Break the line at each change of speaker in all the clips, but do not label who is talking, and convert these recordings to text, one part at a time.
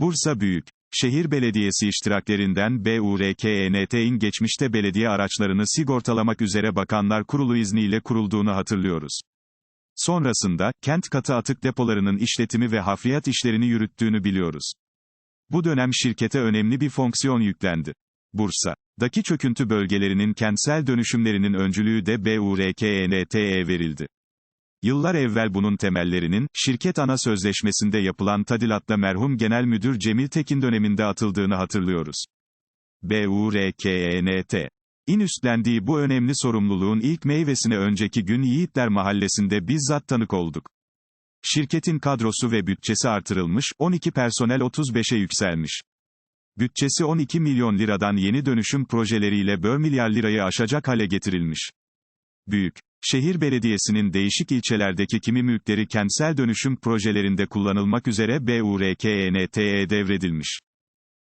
Bursa Büyük Şehir Belediyesi iştiraklerinden BURKNT'in geçmişte belediye araçlarını sigortalamak üzere Bakanlar Kurulu izniyle kurulduğunu hatırlıyoruz. Sonrasında, kent katı atık depolarının işletimi ve hafriyat işlerini yürüttüğünü biliyoruz. Bu dönem şirkete önemli bir fonksiyon yüklendi. Bursa'daki çöküntü bölgelerinin kentsel dönüşümlerinin öncülüğü de BURKNT'ye verildi. Yıllar evvel bunun temellerinin, şirket ana sözleşmesinde yapılan tadilatla merhum Genel Müdür Cemil Tekin döneminde atıldığını hatırlıyoruz. BURKNT İn üstlendiği bu önemli sorumluluğun ilk meyvesine önceki gün Yiğitler Mahallesi'nde bizzat tanık olduk. Şirketin kadrosu ve bütçesi artırılmış, 12 personel 35'e yükselmiş. Bütçesi 12 milyon liradan yeni dönüşüm projeleriyle 1 milyar lirayı aşacak hale getirilmiş. Büyük Şehir Belediyesi'nin değişik ilçelerdeki kimi mülkleri kentsel dönüşüm projelerinde kullanılmak üzere BURKNT'ye devredilmiş.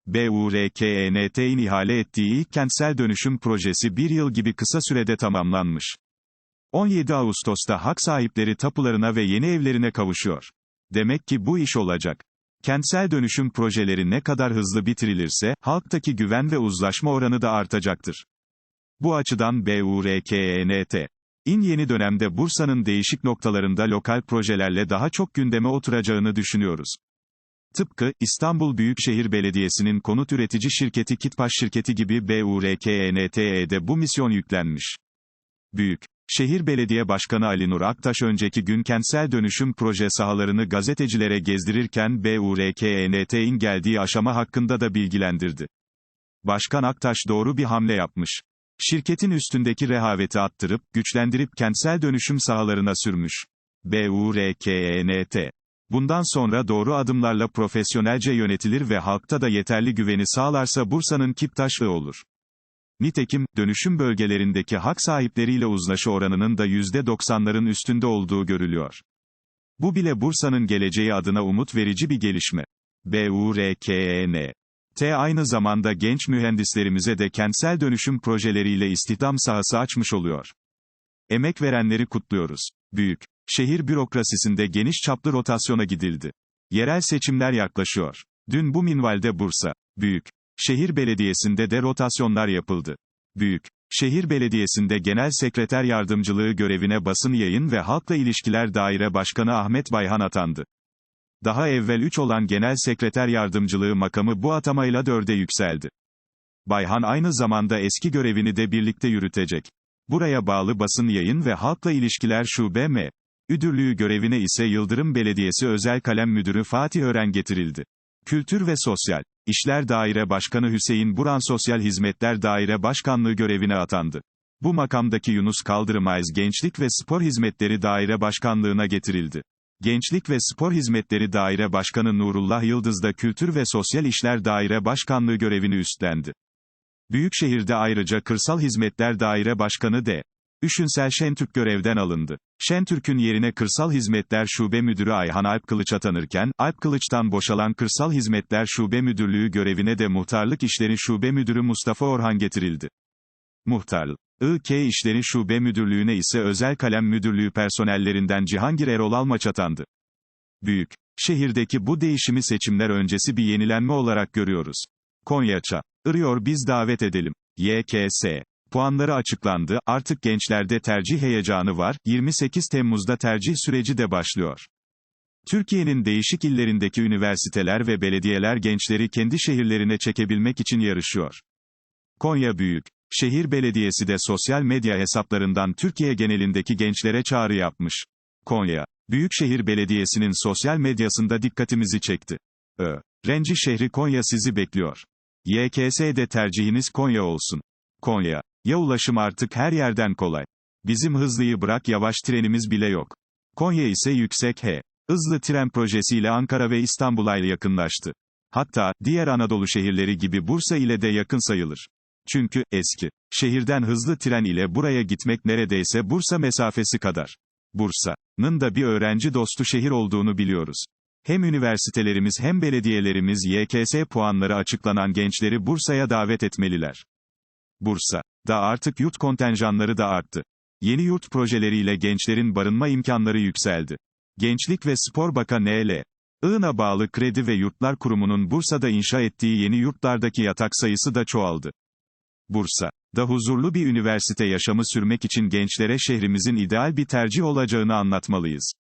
BURKNT'in ihale ettiği ilk kentsel dönüşüm projesi bir yıl gibi kısa sürede tamamlanmış. 17 Ağustos'ta hak sahipleri tapularına ve yeni evlerine kavuşuyor. Demek ki bu iş olacak. Kentsel dönüşüm projeleri ne kadar hızlı bitirilirse, halktaki güven ve uzlaşma oranı da artacaktır. Bu açıdan BURKNT, İn yeni dönemde Bursa'nın değişik noktalarında lokal projelerle daha çok gündeme oturacağını düşünüyoruz. Tıpkı, İstanbul Büyükşehir Belediyesi'nin konut üretici şirketi Kitpaş şirketi gibi BURKNT'ye bu misyon yüklenmiş. Büyük Şehir Belediye Başkanı Ali Nur Aktaş önceki gün kentsel dönüşüm proje sahalarını gazetecilere gezdirirken BURKNT'in geldiği aşama hakkında da bilgilendirdi. Başkan Aktaş doğru bir hamle yapmış. Şirketin üstündeki rehaveti attırıp, güçlendirip kentsel dönüşüm sahalarına sürmüş. BURKNT. Bundan sonra doğru adımlarla profesyonelce yönetilir ve halkta da yeterli güveni sağlarsa Bursa'nın kiptaşlığı olur. Nitekim, dönüşüm bölgelerindeki hak sahipleriyle uzlaşı oranının da %90'ların üstünde olduğu görülüyor. Bu bile Bursa'nın geleceği adına umut verici bir gelişme. BURKN T aynı zamanda genç mühendislerimize de kentsel dönüşüm projeleriyle istihdam sahası açmış oluyor. Emek verenleri kutluyoruz. Büyük şehir bürokrasisinde geniş çaplı rotasyona gidildi. Yerel seçimler yaklaşıyor. Dün bu minvalde Bursa, Büyük Şehir Belediyesi'nde de rotasyonlar yapıldı. Büyük Şehir Belediyesi'nde Genel Sekreter Yardımcılığı görevine Basın Yayın ve Halkla İlişkiler Daire Başkanı Ahmet Bayhan atandı. Daha evvel 3 olan Genel Sekreter Yardımcılığı makamı bu atamayla 4'e yükseldi. Bayhan aynı zamanda eski görevini de birlikte yürütecek. Buraya bağlı Basın Yayın ve Halkla İlişkiler Şube M. Müdürlüğü görevine ise Yıldırım Belediyesi Özel Kalem Müdürü Fatih Ören getirildi. Kültür ve Sosyal İşler Daire Başkanı Hüseyin Buran Sosyal Hizmetler Daire Başkanlığı görevine atandı. Bu makamdaki Yunus Kaldırmaz Gençlik ve Spor Hizmetleri Daire Başkanlığına getirildi. Gençlik ve Spor Hizmetleri Daire Başkanı Nurullah Yıldız da Kültür ve Sosyal İşler Daire Başkanlığı görevini üstlendi. Büyükşehir'de ayrıca Kırsal Hizmetler Daire Başkanı D. Üşünsel Şentürk görevden alındı. Şentürk'ün yerine Kırsal Hizmetler Şube Müdürü Ayhan Alp Kılıç atanırken, Alp Kılıç'tan boşalan Kırsal Hizmetler Şube Müdürlüğü görevine de Muhtarlık İşleri Şube Müdürü Mustafa Orhan getirildi. Muhtarlık İK İşleri Şube Müdürlüğü'ne ise Özel Kalem Müdürlüğü personellerinden Cihangir Erol Almaç atandı. Büyük şehirdeki bu değişimi seçimler öncesi bir yenilenme olarak görüyoruz. Konyaça. Irıyor biz davet edelim. YKS. Puanları açıklandı, artık gençlerde tercih heyecanı var, 28 Temmuz'da tercih süreci de başlıyor. Türkiye'nin değişik illerindeki üniversiteler ve belediyeler gençleri kendi şehirlerine çekebilmek için yarışıyor. Konya Büyük Şehir Belediyesi de sosyal medya hesaplarından Türkiye genelindeki gençlere çağrı yapmış. Konya Büyükşehir Belediyesi'nin sosyal medyasında dikkatimizi çekti. Ö. Renci şehri Konya sizi bekliyor. YKS'de tercihiniz Konya olsun. Konya. Ya ulaşım artık her yerden kolay. Bizim hızlıyı bırak yavaş trenimiz bile yok. Konya ise yüksek H. Hızlı tren projesiyle Ankara ve İstanbul'a yakınlaştı. Hatta, diğer Anadolu şehirleri gibi Bursa ile de yakın sayılır. Çünkü, eski, şehirden hızlı tren ile buraya gitmek neredeyse Bursa mesafesi kadar. Bursa'nın da bir öğrenci dostu şehir olduğunu biliyoruz. Hem üniversitelerimiz hem belediyelerimiz YKS puanları açıklanan gençleri Bursa'ya davet etmeliler. Bursa da artık yurt kontenjanları da arttı. Yeni yurt projeleriyle gençlerin barınma imkanları yükseldi. Gençlik ve Spor Bakanı N.L. IİN'a bağlı Kredi ve Yurtlar Kurumu'nun Bursa'da inşa ettiği yeni yurtlardaki yatak sayısı da çoğaldı. Bursa, da huzurlu bir üniversite yaşamı sürmek için gençlere şehrimizin ideal bir tercih olacağını anlatmalıyız.